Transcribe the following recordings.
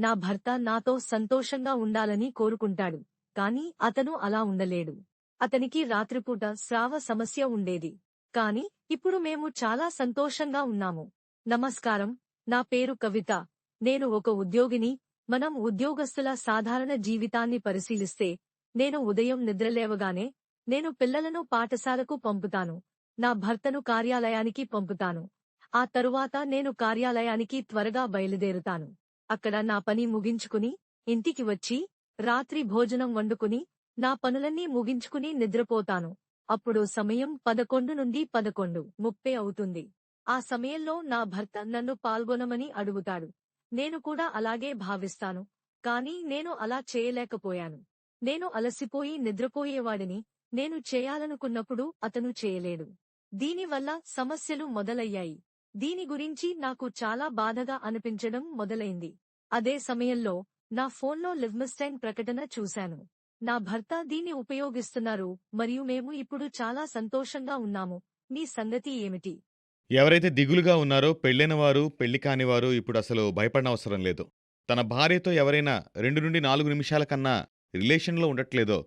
నా భర్త నాతో సంతోషంగా ఉండాలని కోరుకుంటాడు కాని అతను అలా ఉండలేడు. అతనికి రాత్రిపూట స్రావ సమస్య ఉండేది. కాని ఇప్పుడు మేము చాలా సంతోషంగా ఉన్నాము. నమస్కారం. నా పేరు కవిత. నేను ఒక ఉద్యోగిని. మనం ఉద్యోగస్తుల సాధారణ జీవితాన్ని పరిశీలిస్తే నేను ఉదయం నిద్రలేవగానే నేను పిల్లలను పాఠశాలకు పంపుతాను. నా భర్తను కార్యాలయానికి పంపుతాను. ఆ తరువాత నేను కార్యాలయానికి త్వరగా బయలుదేరుతాను. అక్కడ నా పని ముగించుకుని ఇంటికి వచ్చి రాత్రి భోజనం వండుకుని నా పనులన్నీ ముగించుకుని నిద్రపోతాను. అప్పుడు సమయం పదకొండు నుండి పదకొండు ముప్పై అవుతుంది. ఆ సమయంలో నా భర్త నన్ను పాల్గొనమని అడుగుతాడు. నేను కూడా అలాగే భావిస్తాను. కాని నేను అలా చేయలేకపోయాను. నేను అలసిపోయి నిద్రపోయేవాడిని. నేను చేయాలనుకున్నప్పుడు అతను చేయలేడు. దీనివల్ల సమస్యలు మొదలయ్యాయి. దీని గురించి నాకు చాలా బాధగా అనిపించడం మొదలైంది. అదే సమయంలో నా ఫోన్లో లివ్మిస్టైన్ ప్రకటన చూశాను. నా భర్త దీన్ని ఉపయోగిస్తున్నారు మరియు మేము ఇప్పుడు చాలా సంతోషంగా ఉన్నాము. మీ సంగతి ఏమిటి? ఎవరైతే దిగులుగా ఉన్నారో పెళ్ళైన వారు పెళ్ళి కానివారు ఇప్పుడు అసలు భయపడనవసరం లేదు. తన భార్యతో ఎవరైనా రెండు నుండి నాలుగు నిమిషాల కన్నా రిలేషన్లో ఉండట్లేదో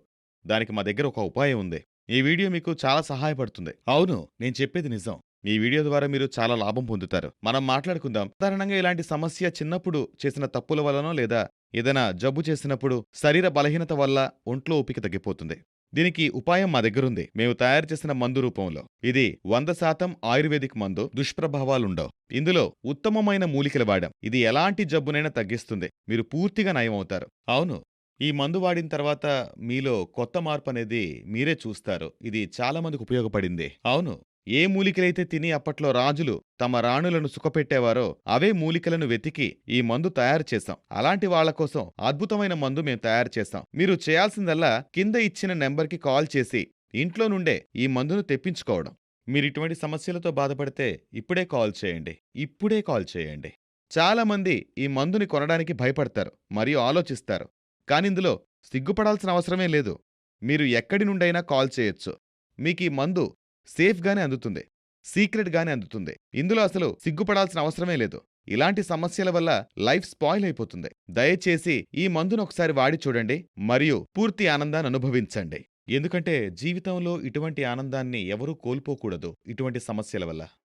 దానికి మా దగ్గర ఒక ఉపాయం ఉంది. ఈ వీడియో మీకు చాలా సహాయపడుతుంది. అవును నేను చెప్పేది నిజం. ఈ వీడియో ద్వారా మీరు చాలా లాభం పొందుతారు. మనం మాట్లాడుకుందాం. సాధారణంగా ఇలాంటి సమస్య చిన్నప్పుడు చేసిన తప్పుల వల్లనో లేదా ఏదైనా జబ్బు చేసినప్పుడు శరీర బలహీనత వల్ల ఒంట్లో ఓపిక తగ్గిపోతుంది. దీనికి ఉపాయం మా దగ్గరుంది. మేము తయారు చేసిన మందు రూపంలో. ఇది వంద శాతం ఆయుర్వేదిక్ మందు దుష్ప్రభావాలుండవు. ఇందులో ఉత్తమమైన మూలికలు వాడాం. ఇది ఎలాంటి జబ్బునైనా తగ్గిస్తుంది. మీరు పూర్తిగా నయం అవుతారు అవును. ఈ మందు వాడిన తర్వాత మీలో కొత్త మార్పు అనేది మీరే చూస్తారు. ఇది చాలా మందికి ఉపయోగపడింది. అవును. ఏ మూలికలైతే తిని అప్పట్లో రాజులు తమ రాణులను సుఖపెట్టేవారో అవే మూలికలను వెతికి ఈ మందు తయారు చేశాం. అలాంటి వాళ్ళ కోసం అద్భుతమైన మందు మేము తయారు చేశాం. మీరు చేయాల్సిందల్లా కింద ఇచ్చిన నెంబర్కి కాల్ చేసి ఇంట్లో నుండే ఈ మందును తెప్పించుకోవడం. మీరు ఇటువంటి సమస్యలతో బాధపడితే ఇప్పుడే కాల్ చేయండి. ఇప్పుడే కాల్ చేయండి. చాలా మంది ఈ మందుని కొనడానికి భయపడతారు మరియు ఆలోచిస్తారు. కానిందులో సిగ్గుపడాల్సిన అవసరమే లేదు. మీరు ఎక్కడి నుండైనా కాల్ చేయొచ్చు. మీకు ఈ మందు సేఫ్గానే అందుతుంది సీక్రెట్గానే అందుతుంది. ఇందులో అసలు సిగ్గుపడాల్సిన అవసరమే లేదు. ఇలాంటి సమస్యల వల్ల లైఫ్ స్పాయిల్ అయిపోతుంది. దయచేసి ఈ మందును ఒకసారి వాడి చూడండి మరియు పూర్తి ఆనందాన్ని అనుభవించండి. ఎందుకంటే జీవితంలో ఇటువంటి ఆనందాన్ని ఎవరూ కోల్పోకూడదు ఇటువంటి సమస్యల వల్ల.